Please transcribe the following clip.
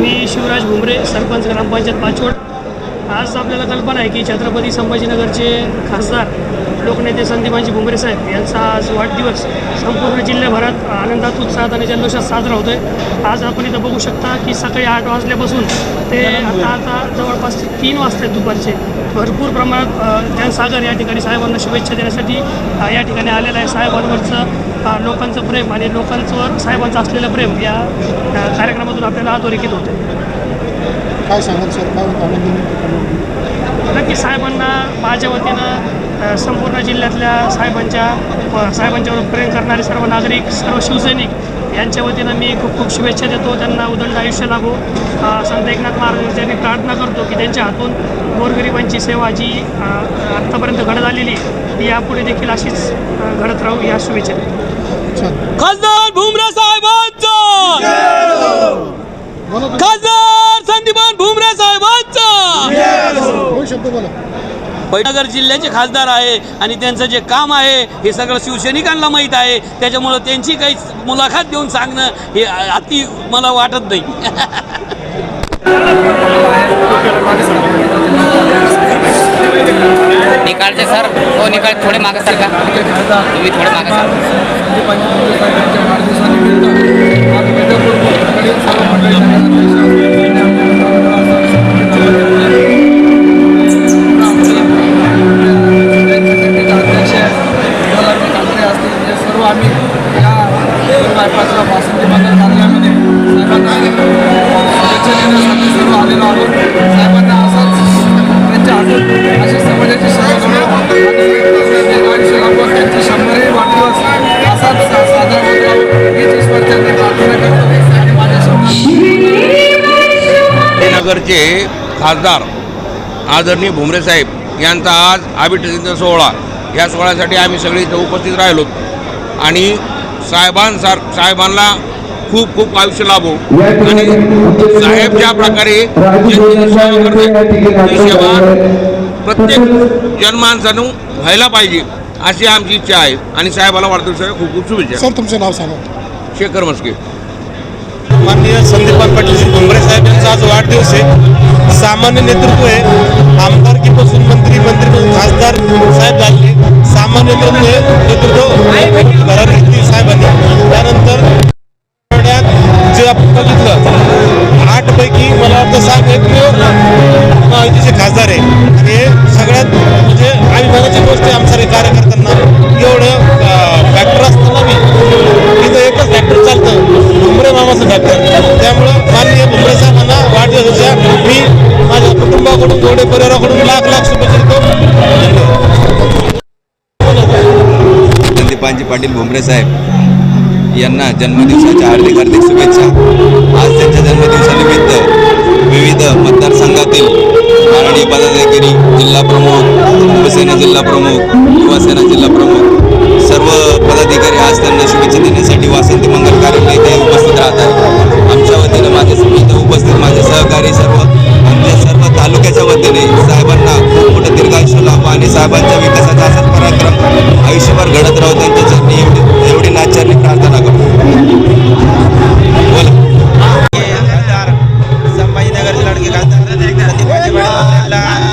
मी शिवराज भुमरे सरपंच ग्रामपंचायत पाचवड आज आपल्याला कल्पना आहे की छत्रपती संभाजीनगरचे खासदार लोकनेते संदीपांजी भुमरे साहेब यांचा आज वाढदिवस संपूर्ण जिल्ह्याभरात आनंदात उत्साहात आणि जल्लोषात साजरा होतो आहे आज आपण इथं बघू शकता की सकाळी आठ वाजल्यापासून ते आता आता जवळपास तीन वाजता आहेत दुपारचे. भरपूर प्रमाणात जनसागर या ठिकाणी साहेबांना शुभेच्छा देण्यासाठी या ठिकाणी आलेलं आहे. साहेबांवरचं लोकांचं प्रेम आणि लोकांचं साहेबांचं असलेलं प्रेम या कार्यक्रमातून आपल्याला अधोरेखित होतं काय सांगाल सर? काय आनंदी नक्की साहेबांना माझ्या वतीनं संपूर्ण जिल्ह्यातल्या साहेबांच्या साहेबांच्यावर प्रेम करणारे सर्व नागरिक सर्व शिवसैनिक यांच्या वतीनं मी खूप खूप शुभेच्छा देतो. त्यांना उदंड आयुष्य लाभो अ, संत एकनाथ महाराज यांनी प्रार्थना करतो की त्यांच्या हातून गोरगरिबांची सेवा जी आत्तापर्यंत घडत आलेली ती यापुढे देखील अशीच घडत राहू या शुभेच्छा देतो. खासदार भुमरे साहेबांचा. खासदार संदीपान भुमरे साहेबांचा दोन शब्द बोला बैठनगर जिल्ह्याचे खासदार आहे आणि त्यांचं जे काम आहे हे सगळं शिवसैनिकांना माहीत आहे. त्याच्यामुळं त्यांची काही मुलाखत देऊन सांगणं हे अति मला वाटत नाही. निकालचे सर. हो निकाल थोडे मागे सर का? तुम्ही थोडे मागे या बायपासला वासंती बाजार कार्यालयामध्ये साहेबांना शुभेच्छा देण्यासाठी सर्व आलेलो आहोत साहेबांना असाच त्यांच्या हातून समाजाची सेवा आणि शंभरही वाढदिवस असाच साजरा होतो हीच ईश्वरच्या प्रार्थना करतो आणि माझ्या शब्दात नगरचे खासदार आदरणीय भुमरे साहेब यांचा आज अभिषेक सोहळा. या सोहळ्यासाठी आम्ही सगळे इथं उपस्थित राहिलो. आणि साहेबांसार साहेबांना खूप खूप आयुष्य लाभो. आणि साहेब ज्या प्रकारे सेवा प्रत्येक जनमानसानं व्हायला पाहिजे अशी आमची इच्छा आहे. आणि साहेबाला वाढदिवसाच्या खूप खूप शुभेच्छा. सर तुमचं नाव सांगा. शेखर मस्के माननीय संदीपान पाटील भुमरे साहेब यांचा आज वाढदिवस आहे. सामान्य नेतृत्व आहे. आमदारकीपासून मंत्री मंत्री खासदार साहेब झाले. सामान्य नेतृत्व आहे. नेतृत्व साहेबांनी. त्यानंतर जे आपण बघितलं आठपैकी मला वाटतं साहेब एकमेव महायुतीचे खासदार आहे. हे सगळ्यात म्हणजे अभिमानाची गोष्ट आहे आमच्या कार्यकर्त्यांना. एवढं फॅक्टर असताना मी इथं एकच फॅक्टर चालतं. भुमरे मामाचं फॅक्टर पाटील भुमरे साहेब यांना जन्मदिवसाच्या हार्दिक हार्दिक शुभेच्छा. आज त्यांच्या जन्मदिवसानिमित्त विविध मतदारसंघातील माननीय पदाधिकारी जिल्हा प्रमुख शिवसेना जिल्हा प्रमुख युवासेना जिल्हा प्रमुख सर्व पदाधिकारी आज त्यांना शुभेच्छा देण्यासाठी वासंती मंगल कार्य खासदार